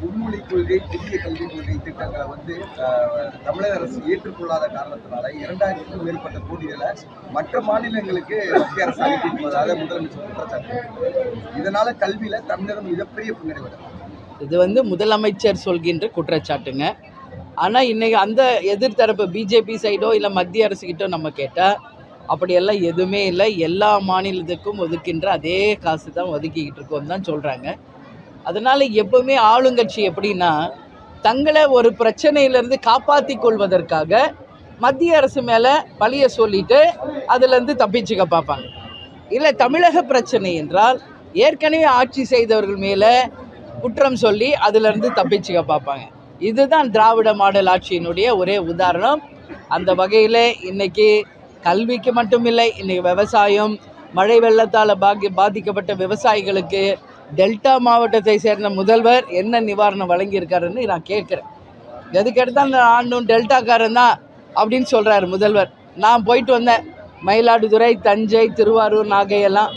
மும்மொழி கொள்கை புதிய கல்விக் கொள்கை திட்டங்களை வந்து தமிழக அரசு ஏற்றுக்கொள்ளாத காரணத்தினால இரண்டாயிரத்துக்கும் மேற்பட்ட கோடிகளை மற்ற மாநிலங்களுக்கு மத்திய அரசு அனுப்பியிருப்பதாக முதலமைச்சர் குற்றச்சாட்டு இதனால கல்வியில தமிழகம் மிகப்பெரிய பின்னடைவு இது வந்து முதலமைச்சர் சொல்கின்ற குற்றச்சாட்டுங்க. ஆனால் இன்னைக்கு அந்த எதிர்த்தரப்பு பிஜேபி சைடோ இல்லை மத்திய அரசுக்கிட்டோ நம்ம கேட்டால் அப்படியெல்லாம் எதுவுமே இல்லை. எல்லா மாநிலத்துக்கும் ஒதுக்கின்ற அதே காசு தான் ஒதுக்கிக்கிட்டு இருக்கோம் தான் சொல்கிறாங்க அதனால் எப்பவுமே ஆளுங்கட்சி எப்படின்னா தங்களை ஒரு பிரச்சனையிலேருந்து காப்பாற்றி கொள்வதற்காக மத்திய அரசு மேலே பழிய சொல்லிட்டு அதுலேருந்து தப்பிச்சுக்க பார்ப்பாங்க. இல்லை தமிழக பிரச்சனை என்றால் ஏற்கனவே ஆட்சி செய்தவர்கள் மேலே குற்றம் சொல்லி அதுலேருந்து தப்பிச்சுக்க பார்ப்பாங்க. இதுதான் திராவிட மாடல் ஆட்சியினுடைய ஒரே உதாரணம். அந்த வகையில் இன்றைக்கி கல்விக்கு மட்டும் இல்லை இன்றைக்கி விவசாயம் மழை வெள்ளத்தால் பாக்கி பாதிக்கப்பட்ட விவசாயிகளுக்கு டெல்டா மாவட்டத்தை சேர்ந்த முதல்வர் என்ன நிவாரணம் வழங்கியிருக்காருன்னு நான் கேட்குறேன். எதுக்கெடுத்தால் அந்த ஆண்டும் டெல்டாக்காரன் தான் அப்படின்னு சொல்கிறாரு முதல்வர். நான் போயிட்டு வந்தேன். மயிலாடுதுறை தஞ்சை திருவாரூர் நாகை எல்லாம்.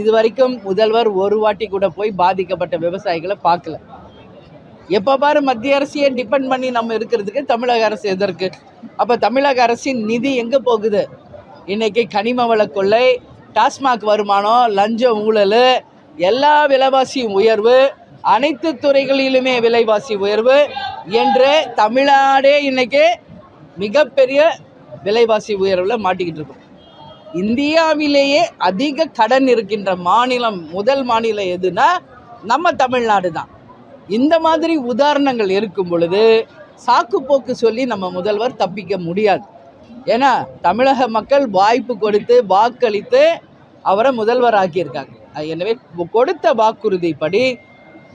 இது வரைக்கும் முதல்வர் ஒரு வாட்டி கூட போய் பாதிக்கப்பட்ட விவசாயிகளை பார்க்கல. எப்போ பாரு மத்திய அரசையே டிபெண்ட் பண்ணி நம்ம இருக்கிறதுக்கு தமிழக அரசு எதற்கு அப்போ தமிழக அரசின் நிதி எங்கே போகுது? இன்றைக்கி கனிம வள கொள்ளை டாஸ்மாக் வருமானம் லஞ்சம் ஊழல் எல்லா விலைவாசியும் உயர்வு அனைத்து துறைகளிலுமே விலைவாசி உயர்வு என்று தமிழ்நாடே இன்னைக்கு மிகப்பெரிய விலைவாசி உயர்வில் மாட்டிக்கிட்டு இருக்கும். இந்தியாவிலேயே அதிக கடன் இருக்கின்ற மாநிலம் முதல் மாநிலம் எதுனா நம்ம தமிழ்நாடு தான். இந்த மாதிரி உதாரணங்கள் இருக்கும் பொழுது சாக்கு போக்கு சொல்லி நம்ம முதல்வர் தப்பிக்க முடியாது. ஏன்னா தமிழக மக்கள் வாய்ப்பு கொடுத்து வாக்களித்து அவரை முதல்வர் ஆக்கியிருக்காங்க எனவே கொடுத்த வாக்குறுதிப்படி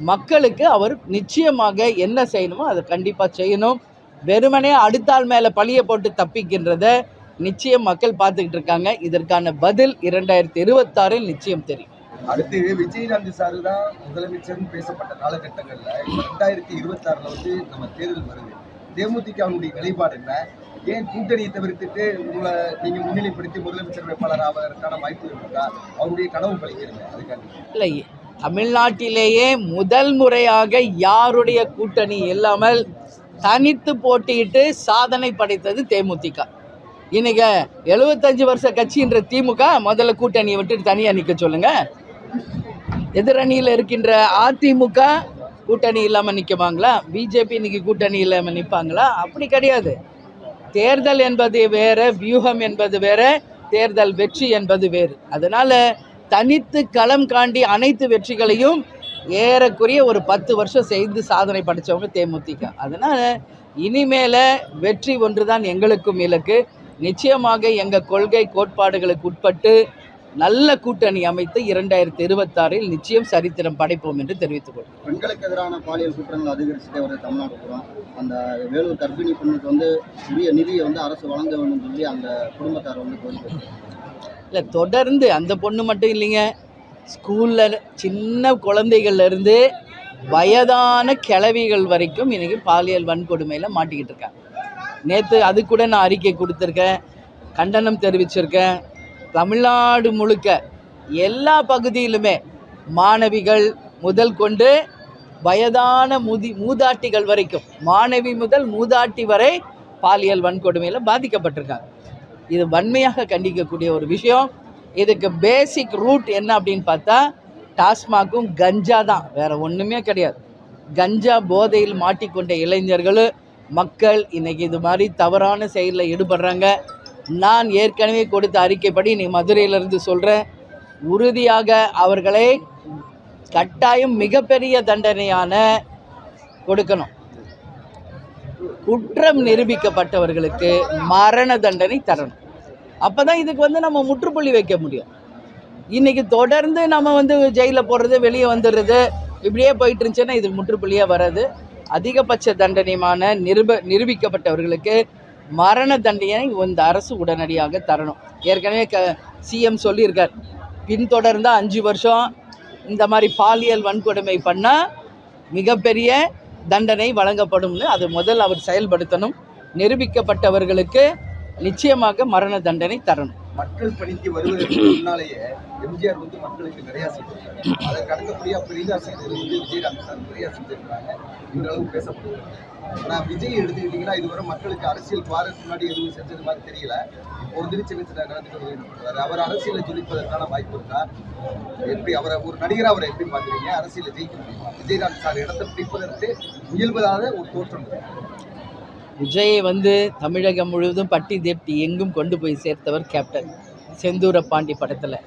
மக்களுக்கு அவர் நிச்சயமாக என்ன செய்யணுமோ அதை கண்டிப்பாக செய்யணும். வெறுமனே அடுத்தாள் மேலே பழியை போட்டு தப்பிக்கின்றத நிச்சயம் மக்கள் பார்த்துக்கிட்டு இருக்காங்க. இதற்கான பதில் இரண்டாயிரத்தி இருபத்தாறில் நிச்சயம் தெரியும். அடுத்து விஜயகாந்த் சார் தான் முதலமைச்சர்னு பேசப்பட்ட காலகட்டங்களில் ரெண்டாயிரத்தி இருபத்தாறில் வந்து நம்ம தேர்தல் வருது. தேமுதிகவுடைய நிலைப்பாடு என்ன? ஏன் கூட்டணியை தவிர்த்துட்டு உங்களை நீங்க முன்னிலைப்படுத்தி முதலமைச்சர் வேட்பாளர் ஆவதற்கான வாய்ப்பு இருக்கா? அவருடைய கனவு பலிக்கிறது இல்லை தமிழ்நாட்டிலேயே முதல் முறையாக யாருடைய கூட்டணி இல்லாமல் தனித்து போட்டியிட்டு சாதனை படைத்தது தேமுதிக. இன்னைக்கு எழுபத்தஞ்சு வருஷ கட்சின்ற திமுக முதல்ல கூட்டணியை விட்டு தனியாக நிற்க சொல்லுங்க. எதிரணியில் இருக்கின்ற அதிமுக கூட்டணி இல்லாமல் நிற்குவாங்களா பிஜேபி இன்னைக்கு கூட்டணி இல்லாமல் நிற்பாங்களா அப்படி கிடையாது. தேர்தல் என்பது வேறு வியூகம் என்பது வேறு தேர்தல் வெற்றி என்பது வேறு. அதனால் தனித்து களம் காண்டி அனைத்து வெற்றிகளையும் ஏறக்குறைய ஒரு பத்து வருஷம் செய்து சாதனை படைச்சவங்க தேமுதிக. அதனால் இனிமேல வெற்றி ஒன்று தான் எங்களுக்கும் இலக்கு. நிச்சயமாக எங்கள் கொள்கை கோட்பாடுகளுக்கு உட்பட்டு நல்ல கூட்டணி அமைத்து இரண்டாயிரத்தி இருபத்தாறில் நிச்சயம் சரித்திரம் படைப்போம் என்று தெரிவித்துக் கொள்கிறேன். பெண்களுக்கு எதிரான பாலியல் குற்றங்கள் அதிகரிச்சுட்டே வருது தமிழ்நாடு அந்த வேலூர் கர்ப்பிணி பெண்ணுக்கு வந்து உரிய நிதியை வந்து அரசு வழங்க வேண்டும் சொல்லி அந்த குடும்பத்தார் வந்து கோரிக்கை. இல்லை தொடர்ந்து அந்த பொண்ணு மட்டும் இல்லைங்க. ஸ்கூலில் சின்ன குழந்தைகள்ல இருந்து வயதான கிழவிகள் வரைக்கும் இன்னைக்கு பாலியல் வன்கொடுமையில் மாட்டிக்கிட்டு இருக்காங்க. நேற்று அது கூட நான் அறிக்கை கொடுத்துருக்கேன். கண்டனம் தெரிவிச்சிருக்கேன். தமிழ்நாடு முழுக்க எல்லா பகுதியிலுமே மாணவிகள் முதல் கொண்டு வயதான முதி மூதாட்டிகள் வரைக்கும் மாணவி முதல் மூதாட்டி வரை பாலியல் வன்கொடுமையில் பாதிக்கப்பட்டிருக்காங்க. இது வன்மையாக கண்டிக்கக்கூடிய ஒரு விஷயம். இதுக்கு பேசிக் ரூட் என்ன அப்படின்னு பார்த்தா டாஸ்மாகும் கஞ்சா தான். வேறு ஒன்றுமே கிடையாது. கஞ்சா போதையில் மாட்டிக்கொண்ட இளைஞர்கள் மக்கள் இன்றைக்கி இது மாதிரி தவறான செயலில் ஈடுபடுறாங்க. நான் ஏற்கனவே கொடுத்த அறிக்கைப்படி நீ மதுரையிலிருந்து சொல்கிறேன் உறுதியாக அவர்களை கட்டாயம் மிகப்பெரிய தண்டனையான கொடுக்கணும். குற்றம் நிரூபிக்கப்பட்டவர்களுக்கு மரண தண்டனை தரணும். அப்போ தான் இதுக்கு வந்து நம்ம முற்றுப்புள்ளி வைக்க முடியும். இன்றைக்கி தொடர்ந்து நம்ம வந்து ஜெயிலில் போடுறது வெளியே வந்துடுறது இப்படியே போயிட்டு இருந்துச்சுன்னா இதுக்கு முற்றுப்புள்ளியாக வராது. அதிகபட்ச தண்டனையுமான நிருப நிரூபிக்கப்பட்டவர்களுக்கு மரண தண்டனை இந்த அரசு உடனடியாக தரணும். ஏற்கனவே க சிஎம் சொல்லியிருக்கார். பின்தொடர்ந்தால் அஞ்சு வருஷம் இந்த மாதிரி பாலியல் வன்கொடுமை பண்ணால் மிகப்பெரிய தண்டனை வழங்கப்படும்னு அது முதல் அவர் செயல்படுத்தணும். நிரூபிக்கப்பட்டவர்களுக்கு நிச்சயமாக மரண தண்டனை தரணும். மக்கள் பணிக்கு வருவதற்கு முன்னாலேயே எம்ஜிஆர் வந்து மக்களுக்கு நிறைய செஞ்சிருக்காங்க அதை அடுத்தபடியா பெரிதா செய்தது வந்து விஜயகாந்த் சார் நிறைய செஞ்சிருக்காங்க. இந்த அளவு பேசப்படுகிறது ஆனால் விஜய் எடுத்துக்கிட்டீங்கன்னா இதுவரை மக்களுக்கு அரசியல் வாரத்துக்கு முன்னாடி எதுவும் செஞ்சது மாதிரி தெரியல. இப்போ வந்து சின்ன சின்ன நடந்துட்டு இருக்கிறாரு அவர் அரசியலை ஜொலிப்பதற்கான வாய்ப்பு இருக்கா? எப்படி அவரை ஒரு நடிகர் அவரை எப்படி பார்க்குறீங்க? அரசியல ஜெயிக்க முடியுமா? விஜயகாந்த் சார் இடத்தை பிடிப்பதற்கு முயல்வதாக ஒரு தோற்றம் இருக்கு. விஜயை வந்து தமிழகம் முழுவதும் பட்டி தேப்டி எங்கும் கொண்டு போய் சேர்த்தவர் கேப்டன் செந்தூர பாண்டி படத்தில்.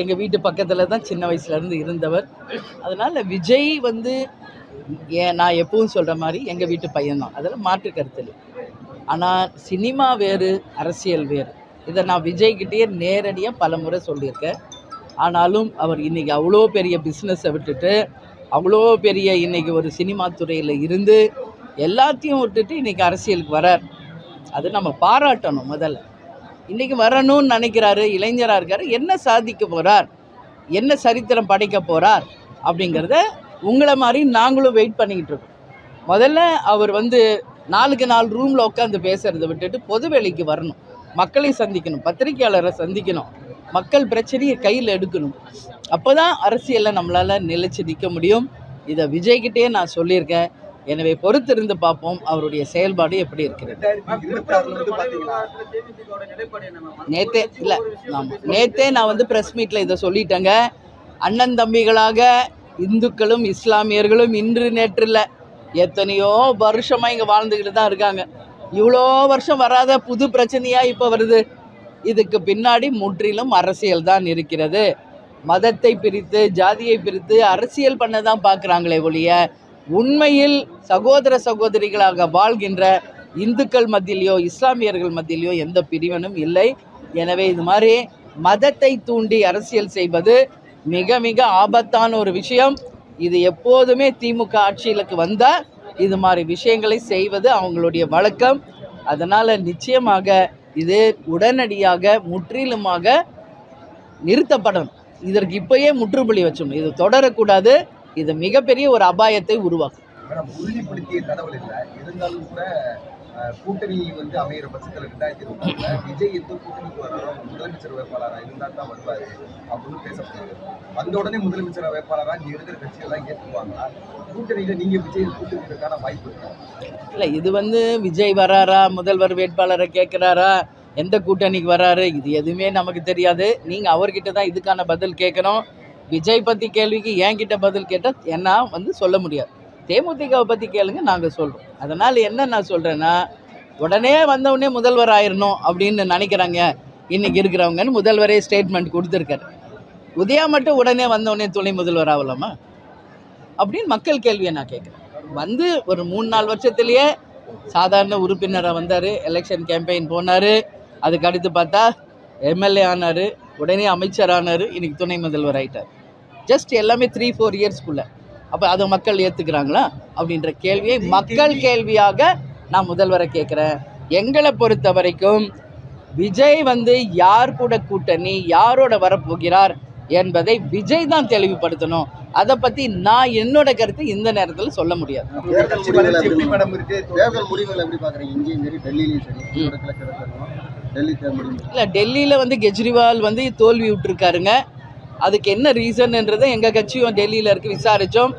எங்கள் வீட்டு பக்கத்தில் தான் சின்ன வயசுலேருந்து இருந்தவர். அதனால் விஜய் வந்து ஏன் நான் எப்பவும் சொல்கிற மாதிரி எங்கள் வீட்டு பையன்தான் அதில் மாற்று கருத்து ஆனால் சினிமா வேறு அரசியல் வேறு. இதை நான் விஜய்கிட்டயே நேரடியாக பல முறை சொல்லியிருக்கேன். ஆனாலும் அவர் இன்றைக்கி அவ்வளோ பெரிய பிஸ்னஸை விட்டுட்டு அவ்வளோ பெரிய இன்றைக்கி ஒரு சினிமா துறையில் இருந்து எல்லாத்தையும் விட்டுட்டு இன்றைக்கி அரசியலுக்கு வரார். அது நம்ம பாராட்டணும் முதல்ல. இன்றைக்கி வரணும்னு நினைக்கிறாரு இளைஞராக இருக்கார் என்ன சாதிக்க போகிறார் என்ன சரித்திரம் படைக்க போகிறார் அப்படிங்கிறத உங்களை மாதிரி நாங்களும் வெயிட் பண்ணிக்கிட்டு இருக்கோம். முதல்ல அவர் வந்து நாலுக்கு நாலு ரூமில் உட்காந்து பேசுகிறத விட்டுட்டு பொதுவெளிக்கு வரணும். மக்களை சந்திக்கணும் பத்திரிக்கையாளரை சந்திக்கணும் மக்கள் பிரச்சனையை கையில் எடுக்கணும். அப்போ தான் அரசியலில் நம்மளால் நிலச்சி நிற்க முடியும். இதை விஜய்கிட்டே நான் சொல்லியிருக்கேன். எனவே பொறுத்திருந்து பார்ப்போம் அவருடைய செயல்பாடு எப்படி இருக்கிறது. நேத்தே இல்லை ஆமாம் நேத்தே நான் வந்து ப்ரெஸ் மீட்டில் இதை சொல்லிட்டேங்க. அண்ணன் தம்பிகளாக இந்துக்களும் இஸ்லாமியர்களும் இன்று நேற்று இல்லை எத்தனையோ வருஷமாக இங்கே வாழ்ந்துக்கிட்டு தான் இருக்காங்க. இவ்வளோ வருஷம் வராத புது பிரச்சனையாக இப்போ வருது. இதுக்கு பின்னாடி முற்றிலும் அரசியல் தான் இருக்கிறது. மதத்தை பிரித்து ஜாதியை பிரித்து அரசியல் பண்ண தான் பார்க்குறாங்களே ஒழிய உண்மையில் சகோதர சகோதரிகளாக வாழ்கின்ற இந்துக்கள் மத்தியிலையோ இஸ்லாமியர்கள் மத்தியிலையோ எந்த பிரிவனும் இல்லை. எனவே இது மாதிரி மதத்தை தூண்டி அரசியல் செய்வது மிக மிக ஆபத்தான ஒரு விஷயம். இது எப்போதுமே திமுக ஆட்சியிலுக்கு வந்தால் இது மாதிரி விஷயங்களை செய்வது அவங்களுடைய வழக்கம். அதனால் நிச்சயமாக இது உடனடியாக முற்றிலுமாக நிறுத்தப்படணும். இதற்கு இப்பயே முற்றுப்புள்ளி வச்சிடணும் இது தொடரக்கூடாது. இது மிகப்பெரிய ஒரு அபாயத்தை உருவாக்கும். உறுதிப்படுத்திய தகவல் இல்லை. இருந்தாலும் கூட கூட்டணி வந்து அமையிற பட்சத்தில் ரெண்டாயிரத்தி இருபத்தி விஜய் எந்த கூட்டணிக்கு வராரோ முதலமைச்சர் வேட்பாளராக இருந்தால் தான் வருவாரு அப்படின்னு பேசப்படுது வந்த உடனே முதலமைச்சர் வேட்பாளராக இங்கே இருக்கிற கட்சிகள்லாம் ஏற்றுக்குவாங்க கூட்டணியில நீங்க விஜய் கூட்டணிக்கான வாய்ப்பு இருக்கா? இல்லை இது வந்து விஜய் வராரா முதல்வர் வேட்பாளரை கேட்குறாரா எந்த கூட்டணிக்கு வராரு இது எதுவுமே நமக்கு தெரியாது. நீங்கள் அவர்கிட்ட தான் இதுக்கான பதில் கேட்கணும். விஜய் பற்றி கேள்விக்கு என்கிட்ட பதில் கேட்டால் என்ன வந்து சொல்ல முடியாது. தேமுதிகவை பற்றி கேளுங்க நாங்கள் சொல்கிறோம் அதனால் என்ன நான் சொல்கிறேன்னா உடனே வந்தவுடனே முதல்வர் ஆயிடணும் அப்படின்னு நினைக்கிறாங்க. இன்றைக்கி இருக்கிறவங்கன்னு முதல்வரே ஸ்டேட்மெண்ட் கொடுத்துருக்காரு. உதயா மட்டும் உடனே வந்தவுடனே துணை முதல்வர் ஆகலாமா? அப்படின்னு மக்கள் கேள்வியை நான் கேட்குறேன். வந்து ஒரு மூணு நாலு வருஷத்துலேயே சாதாரண உறுப்பினராக வந்தார் எலெக்ஷன் கேம்பெயின் போனார். அதுக்கு அடுத்து பார்த்தா எம்எல்ஏ ஆனார் உடனே அமைச்சர் ஆனார் இன்றைக்கி துணை முதல்வர் ஆகிட்டார் ஜஸ்ட் எல்லாமே த்ரீ ஃபோர் இயர்ஸ்க்குள்ளே அப்போ அதை மக்கள் ஏற்றுக்கிறாங்களா அப்படின்ற கேள்வியை மக்கள் கேள்வியாக நான் முதல்வரை கேட்குறேன். எங்களை பொறுத்த வரைக்கும் விஜய் வந்து யார் கூட கூட்டணி யாரோட வரப்போகிறார் என்பதை விஜய் தான் தெளிவுபடுத்தணும். அதை பற்றி நான் என்னோட கருத்து இந்த நேரத்தில் சொல்ல முடியாது. இல்லை டெல்லியில் வந்து கெஜ்ரிவால் வந்து தோல்வி விட்டுருக்காருங்க. அதுக்கு என்ன ரீசன்ன்றதை எங்கள் கட்சியும் டெல்லியில் இருக்கு விசாரித்தோம்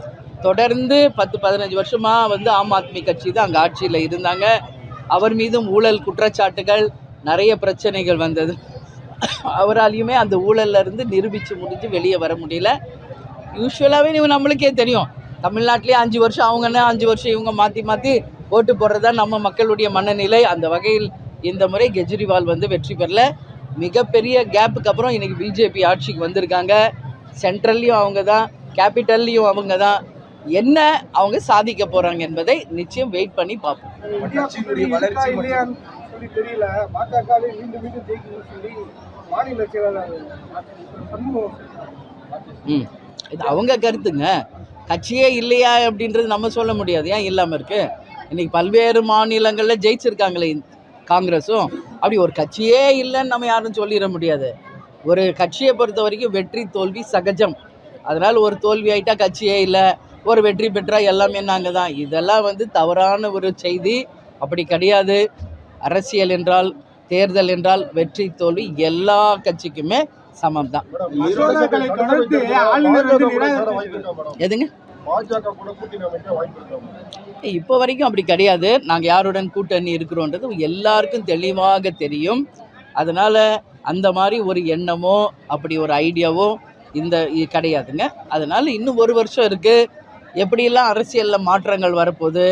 தொடர்ந்து பத்து பதினஞ்சு வருஷமாக வந்து ஆம் ஆத்மி கட்சி தான் அங்கே ஆட்சியில் இருந்தாங்க. அவர் மீதும் ஊழல் குற்றச்சாட்டுகள் நிறைய பிரச்சனைகள் வந்தது. அவராலையுமே அந்த ஊழல்ல இருந்து நிரூபித்து முடிஞ்சு வெளியே வர முடியல. யூஸ்வலாகவே இவங்க நம்மளுக்கே தெரியும். தமிழ்நாட்டிலே அஞ்சு வருஷம் அவங்கன்னா அஞ்சு வருஷம் இவங்க மாற்றி மாற்றி ஓட்டு போடுறதா நம்ம மக்களுடைய மனநிலை. அந்த வகையில் இந்த முறை கெஜ்ரிவால் வந்து வெற்றி பெறல. மிகப்பெரிய கேப்புக்கு அப்புறம் இன்னைக்கு பிஜேபி ஆட்சிக்கு வந்திருக்காங்க. சென்ட்ரல்லையும் அவங்க தான் கேபிட்டல்லையும் அவங்க தான். என்ன அவங்க சாதிக்க போகிறாங்க என்பதை நிச்சயம் வெயிட் பண்ணி பார்ப்போம். ம். இது அவங்க கருத்துங்க. கட்சியே இல்லையா அப்படின்றது நம்ம சொல்ல முடியாது. ஏன் இல்லாமல் இருக்கு? இன்னைக்கு பல்வேறு மாநிலங்களில் ஜெயிச்சிருக்காங்களே காங்கிரஸும். அப்படி ஒரு கட்சியே இல்லைன்னு நம்ம யாரும் சொல்லிட முடியாது. ஒரு கட்சியை பொறுத்த வரைக்கும் வெற்றி தோல்வி சகஜம். அதனால் ஒரு தோல்வி ஆயிட்டா கட்சியே இல்லை ஒரு வெற்றி பெற்றா எல்லாமே நாங்கள் தான் இதெல்லாம் வந்து தவறான ஒரு செய்தி. அப்படி கிடையாது. அரசியல் என்றால் தேர்தல் என்றால் வெற்றி தோல்வி எல்லா கட்சிக்குமே சமம் தான். எதுங்க? இப்போ வரைக்கும் அப்படி கிடையாது. நாங்கள் யாருடன் கூட்டணி இருக்கிறோன்றது எல்லாருக்கும் தெளிவாக தெரியும். அதனால் அந்த மாதிரி ஒரு எண்ணமோ அப்படி ஒரு ஐடியாவோ இந்த கிடையாதுங்க. அதனால் இன்னும் ஒரு வருஷம் இருக்குது எப்படியெல்லாம் அரசியலில் மாற்றங்கள் வரப்போகுது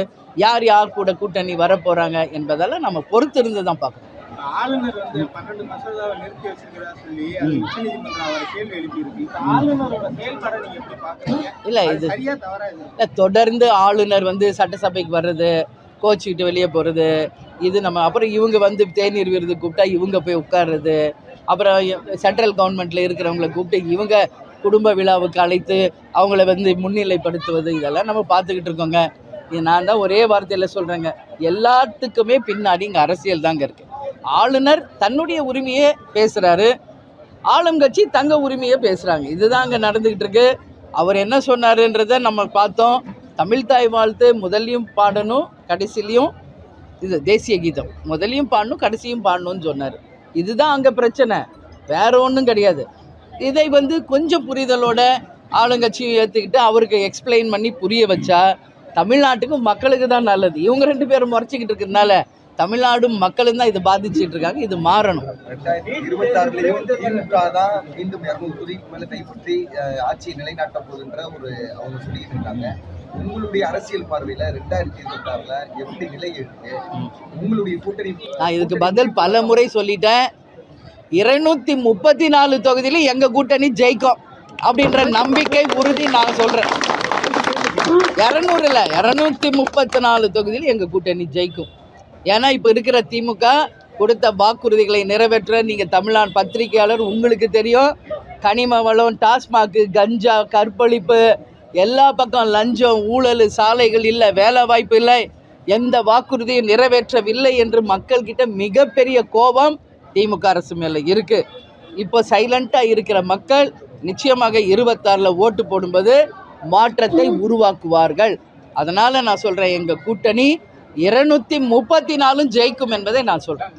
யார் யார் கூட கூட்டணி வரப்போகிறாங்க என்பதெல்லாம் நம்ம பொறுத்திருந்து தான் பார்க்கணும். ஆளுநர் வந்து பன்னெண்டு மசோதாவை நிறுத்தி வச்சிருக்கிறதா சொல்லி அது உச்சநீதிமன்றம் அவரை கேள்வி எழுப்பி இருக்கு. இந்த ஆளுநரோட செயல்பாடை நீங்க எப்படி பாக்குறீங்க? இல்லை இது சரியா தவறா இல்ல, தொடர்ந்து ஆளுநர் வந்து சட்டசபைக்கு வர்றது கோச்சிக்கிட்டு வெளியே போகிறது இது நம்ம அப்புறம் இவங்க வந்து தேநீர் விருது கூப்பிட்டா இவங்க போய் உட்கார்றது அப்புறம் சென்ட்ரல் கவர்மெண்ட்டில் இருக்கிறவங்கள கூப்பிட்டு இவங்க குடும்ப விழாவுக்கு அழைத்து அவங்கள வந்து முன்னிலைப்படுத்துவது இதெல்லாம் நம்ம பார்த்துக்கிட்டு இருக்கோங்க. இது நான் தான் ஒரே வார்த்தையில் சொல்கிறேங்க எல்லாத்துக்குமே பின்னாடி இங்கே அரசியல் தாங்க இருக்குது ஆளுநர் தன்னுடைய உரிமையே பேசுகிறாரு ஆளுங்கட்சி தங்க உரிமையை பேசுகிறாங்க இதுதான் அங்கே நடந்துக்கிட்டு இருக்கு. அவர் என்ன சொன்னாருன்றதை நம்ம பார்த்தோம். தமிழ் தாய் வாழ்த்து முதல்லையும் பாடணும் கடைசிலையும் இது தேசிய கீதம். முதலையும் பாடணும் கடைசியும் பாடணும்னு சொன்னார். இதுதான் அங்கே பிரச்சனை. வேற ஒன்றும் கிடையாது. இதை வந்து கொஞ்சம் புரிதலோட ஆளுங்கட்சியும் ஏற்றுக்கிட்டு அவருக்கு எக்ஸ்பிளைன் பண்ணி புரிய வச்சா தமிழ்நாட்டுக்கும் மக்களுக்கு தான் நல்லது. இவங்க ரெண்டு பேரும் முறைச்சிக்கிட்டு இருக்கிறதுனால தமிழ்நாடும் மக்களும் தான் இது பாதிச்சிட்டு இருக்காங்க. இது மாறணும். ஆட்சியை நிலைநாட்ட ஒரு அவங்க சொல்லிட்டு இருக்காங்க. உங்களுடைய அரசியல் பார்வையில ரெண்டாயிரத்தி இருபத்தாறுல எப்படி நிலை இருக்கு? உங்களுடைய கூட்டணி நான் இதுக்கு பதில் பல முறை சொல்லிட்டேன். இருநூத்தி முப்பத்தி நாலு தொகுதியில எங்க கூட்டணி ஜெயிக்கும் அப்படின்ற நம்பிக்கை உறுதி நான் சொல்றேன். இரநூறு இல்லை இரநூத்தி முப்பத்தி நாலு தொகுதியில் எங்க கூட்டணி ஜெயிக்கும். ஏன்னா இப்போ இருக்கிற திமுக கொடுத்த வாக்குறுதிகளை நிறைவேற்ற நீங்கள் தமிழ்நாடு பத்திரிகையாளர் உங்களுக்கு தெரியும். கனிம வளம் டாஸ்மாக்கு கஞ்சா கற்பழிப்பு எல்லா பக்கம் லஞ்சம் ஊழல் சாலைகள் இல்லை வேலை வாய்ப்பு இல்லை. எந்த வாக்குறுதியும் நிறைவேற்றவில்லை என்று மக்கள்கிட்ட மிகப்பெரிய கோபம் திமுக அரசு மேலே இருக்குது இப்போ சைலண்ட்டாக இருக்கிற மக்கள் நிச்சயமாக இருபத்தாறில் ஓட்டு போடும்போது மாற்றத்தை உருவாக்குவார்கள். அதனால் நான் சொல்கிறேன் எங்கள் கூட்டணி இருநூத்தி முப்பத்தி நாலும் ஜெயிக்கும் என்பதை நான் சொல்றேன்.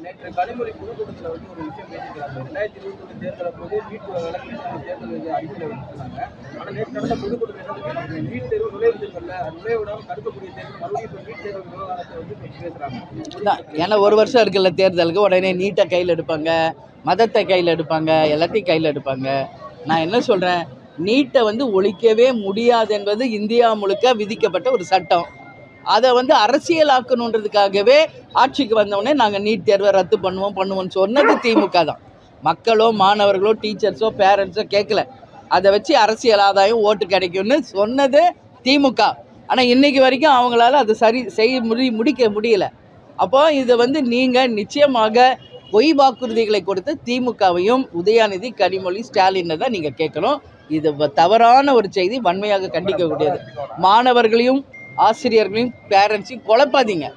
ஏன்னா ஒரு வருஷம் இருக்குல்ல தேர்தலுக்கு உடனே நீட்டை கையில் எடுப்பாங்க மதத்தை கையில் எடுப்பாங்க எல்லாத்தையும் கையில் எடுப்பாங்க. நான் என்ன சொல்கிறேன் நீட்டை வந்து ஒழிக்கவே முடியாது என்பது இந்தியா முழுக்க விதிக்கப்பட்ட ஒரு சட்டம். அதை வந்து அரசியலாக்கணுன்றதுக்காகவே ஆட்சிக்கு வந்தவுடனே நாங்கள் நீட் தேர்வை ரத்து பண்ணுவோம் பண்ணுவோம்னு சொன்னது திமுக தான். மக்களோ மாணவர்களோ டீச்சர்ஸோ பேரண்ட்ஸோ கேட்கல. அதை வச்சு அரசியல் ஆதாயம் ஓட்டு கிடைக்கும்னு சொன்னது திமுக. ஆனால் இன்னைக்கு வரைக்கும் அவங்களால அதை சரி செய்ய முடி முடிக்க முடியல. அப்போ இதை வந்து நீங்கள் நிச்சயமாக பொய் வாக்குறுதிகளை கொடுத்து திமுகவையும் உதயாநிதி கனிமொழி ஸ்டாலினை தான் நீங்கள் கேட்கணும். இது வ- தவறான ஒரு செய்தி வன்மையாக கண்டிக்கக்கூடியது. மாணவர்களையும் ஆசிரியர்களையும் பேரண்ட்ஸையும் குழப்பாதீங்க.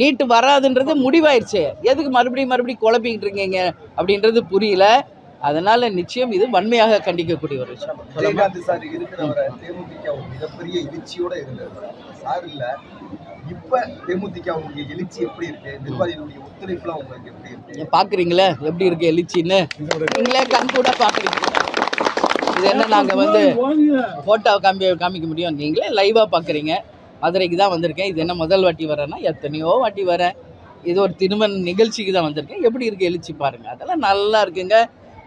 நீட்டு வராதுன்றது முடிவாயிருச்சு எதுக்கு மறுபடியும் மறுபடியும் குழப்பிக்கிட்டு இருக்கீங்க? அப்படின்றது புரியல. அதனால நிச்சயம் இது வன்மையாக கண்டிக்கக்கூடிய ஒரு விஷயம். விஜயகாந்த் சார் இருக்கிறவரை தேமுதிக ஒரு மிகப்பெரிய எழுச்சியோட இருந்தது. சார் இல்ல இப்ப தேமுதிக உங்களுடைய எழுச்சி எப்படி இருக்கு? நிர்வாகிகளுடைய ஒத்துழைப்புலாம் உங்களுக்கு எப்படி இருக்கு? நீங்க பாக்குறீங்களே? எப்படி இருக்கு எழுச்சின்னு? நீங்களே கண் கூட பாக்குறீங்க. இது என்ன நாங்க வந்து போட்டோ காமி காமிக்க முடியும்? நீங்களே லைவா பாக்குறீங்க. மதுரைக்கு தான் வந்திருக்கேன். இது என்ன முதல் வாட்டி வரேன்னா எத்தனையோ வாட்டி வரேன். இது ஒரு திருமண நிகழ்ச்சிக்கு தான் வந்திருக்கேன். எப்படி இருக்குது எழுச்சி பாருங்கள் அதெல்லாம் நல்லா இருக்குங்க.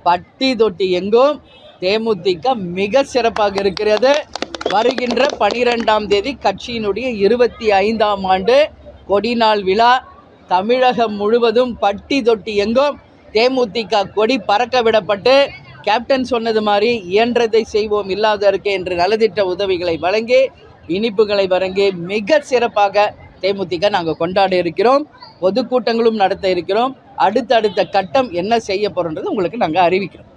பட்டி தொட்டி எங்கும் தேமுதிக மிக சிறப்பாக இருக்கிறது. வருகின்ற பனிரெண்டாம் தேதி கட்சியினுடைய இருபத்தி ஐந்தாம் ஆண்டு கொடிநாள் விழா. தமிழகம் முழுவதும் பட்டி தொட்டி எங்கும் தேமுதிக கொடி பறக்க விடப்பட்டு கேப்டன் சொன்னது மாதிரி இயன்றதை செய்வோம் இல்லாத இல்லாததற்கு என்று நலத்திட்ட உதவிகளை வழங்கி இனிப்புகளை வழங்கி மிக சிறப்பாக தேமுதிக நாங்கள் கொண்டாட இருக்கிறோம். பொதுக்கூட்டங்களும் நடத்த இருக்கிறோம். அடுத்தடுத்த கட்டம் என்ன செய்ய போகிறோன்றது உங்களுக்கு நாங்கள் அறிவிக்கிறோம்.